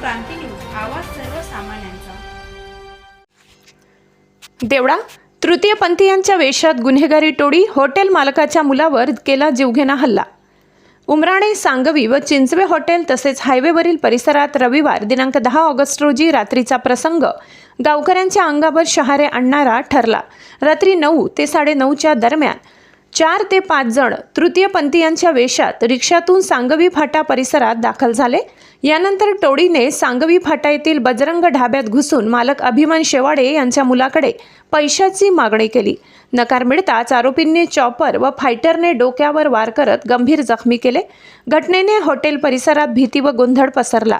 क्रांती news आवाज सर्वसामान्यांचा. देवळा तृतीयपंथीयांच्या वेशात गुन्हेगारी टोळी हॉटेल मालकाच्या मुलावर केला जीवघेणा हल्ला. उमराणे सांगवी व चिंचवे हॉटेल तसेच हायवेवरील परिसरात रविवार दिनांक दहा ऑगस्ट रोजी रात्रीचा प्रसंग गावकऱ्यांच्या अंगावर शहारे आणणारा ठरला. रात्री नऊ ते साडेनऊच्या दरम्यान चार ते पाच जण तृतीयपंथीयांच्या वेशात रिक्षातून सांगवी फाटा परिसरात दाखल झाले. यानंतर टोळीने सांगवी फाटा येथील बजरंग ढाब्यात घुसून मालक अभिमान शेवाडे यांच्या मुलाकडे पैशाची मागणी केली. नकार मिळताच आरोपींनी चॉपर व फायटरने डोक्यावर वार करत गंभीर जखमी केले. घटनेने हॉटेल परिसरात भीती व गोंधळ पसरला.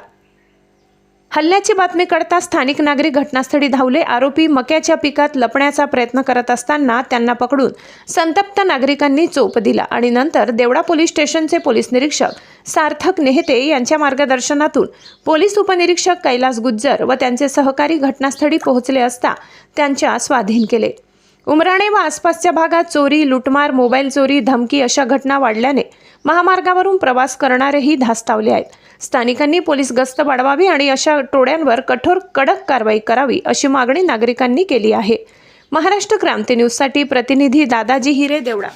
हल्ल्याची बातमी कळता स्थानिक नागरिक घटनास्थळी धावले. आरोपी मक्याच्या पिकात लपण्याचा प्रयत्न करत असताना त्यांना पकडून संतप्त नागरिकांनी चोप दिला आणि नंतर देवडा पोलीस स्टेशनचे पोलीस निरीक्षक सार्थक नेहते यांच्या मार्गदर्शनातून पोलीस उपनिरीक्षक कैलास गुज्जर व त्यांचे सहकारी घटनास्थळी पोहोचले असता त्यांच्या स्वाधीन केले. उमराणे व आसपासच्या भागात चोरी लुटमार मोबाईल चोरी धमकी अशा घटना वाढल्याने महामार्गावरून प्रवास करणारेही धास्तावले आहेत. स्थानिकांनी पोलीस गस्त वाढवावी आणि अशा टोळ्यांवर कठोर कडक कारवाई करावी अशी मागणी नागरिकांनी केली आहे. महाराष्ट्र क्रांती न्यूजसाठी प्रतिनिधी दादाजी हिरे देवडा.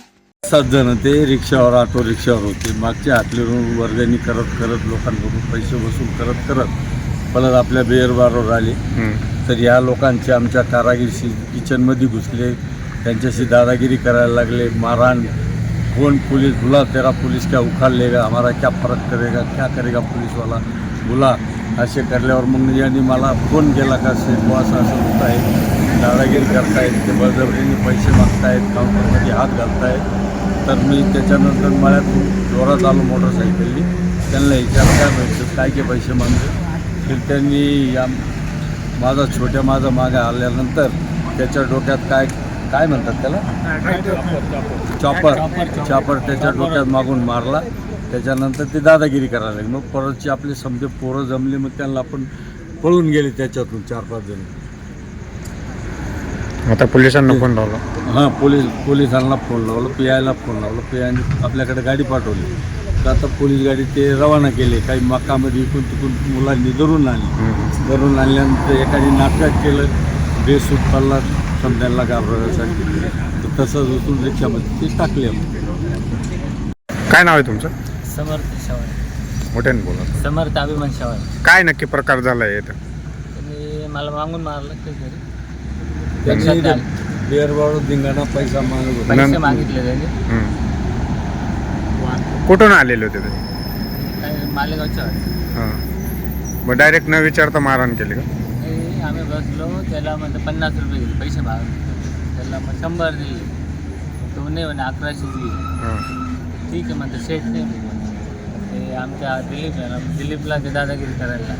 सात जण ते रिक्षावर ऑटो रिक्षावर होते. मागच्या हातलीवरून वर्गणी करत करत लोकांकडून पैसे वसूल करत करत परत आपल्या बेअर बारवर आले तर या लोकांचे आमच्या कारागिरीशी किचनमध्ये घुसले. त्यांच्याशी दादागिरी करायला लागले. मारहाण कौन पुलिस बुला तेरा पुलिस क्या उखाड़ लेगा हमारा क्या फरक करेगा क्या करेगा पुलिसवाला बुला असे करल्यावर मग यांनी मला फोन केला का शेख असं असं होत आहे दादागिरी करतायत ते बळजबरीने पैसे मागतायत काउंटरमध्ये हात घालतायत तर मी त्याच्यानंतर मला जोरात आलो मोटरसायकलनी त्यांना विचार काय भेटतं काय काय पैसे मागले तर त्यांनी या माझा छोट्या माझा मागे आल्यानंतर त्याच्या डोक्यात काय काय म्हणतात त्याला? चॉपर चॉपर त्याच्या डोक्यात मागून मारला. त्याच्यानंतर ते दादागिरी करायला लागले. मग परतची आपले समजे पोरं जमली मग त्यांना आपण पळून गेले त्याच्यातून चार पाच जण. आता पोलिसांना फोन लावला. हां पोलीस पोलिसांना फोन लावलं पी आयला फोन लावलं. पी आयने आपल्याकडे गाडी पाठवली. तर आता पोलीस गाडी ते रवाना केले. काही मकामध्ये इकडून तिकडून मुलांनी धरून आणली. धरून आणल्यानंतर एकाने नाटक केलं. बेसूट पडला. समजायला घाबरण्यासाठी. तर तसंच उचलून रिक्षामध्ये ते टाकले काय नाव आहे तुमचं? समर्थ शवाळ. मोठ्याने बोला. समर्थ अभिमान शवाळ. काय नक्की प्रकार झाला आहे इथं? त्यांनी मला मागून मारलं ते घरी? त्यांनी लक्षात आलं. बेरबाळू धिंगाणा पैसा मागत होता पैसे नंतर- मागितले त्यांनी. कुठून आलेले होते ते? काय मालेगावच्या वाटतं. हां. मग डायरेक्ट न विचारता मारहाण केली का? आम्ही बसलो त्याला म्हणतो पन्नास रुपये दिले पैसे माग त्याला मग शंभर दिले. तो नाही म्हणे अकराशे दिली. ठीक आहे म्हणतो सेट नाही. ते आमच्या दिलीप आहे ना दिलीपला ते दादागिरी करायला.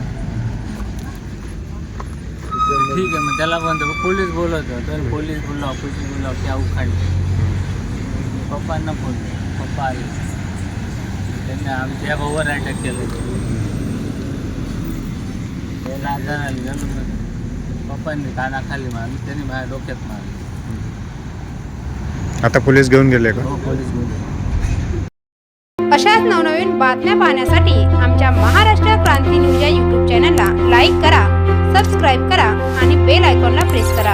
ठीक आहे मग त्याला म्हणतो पोलीस बोलवतो. तर पोलीस बोललो पोलीस बोललो त्या उखाडले पप्पांना फोन पप्पा आले. त्यांनी आमच्या ओव्हर अटॅक केलं. त्याला गेलो मग पप्पांनी कानाखाली मारली त्यांनी माझ्या डोक्यात मारली. आता पोलीस घेऊन गेले का? हो पोलीस अशाच नवनवीन बातम्या पाहण्यासाठी आमच्या महाराष्ट्र क्रांती न्यूज या यूट्यूब चॅनलला लाईक करा सबस्क्राईब करा आणि बेल आयकॉनला प्रेस करा.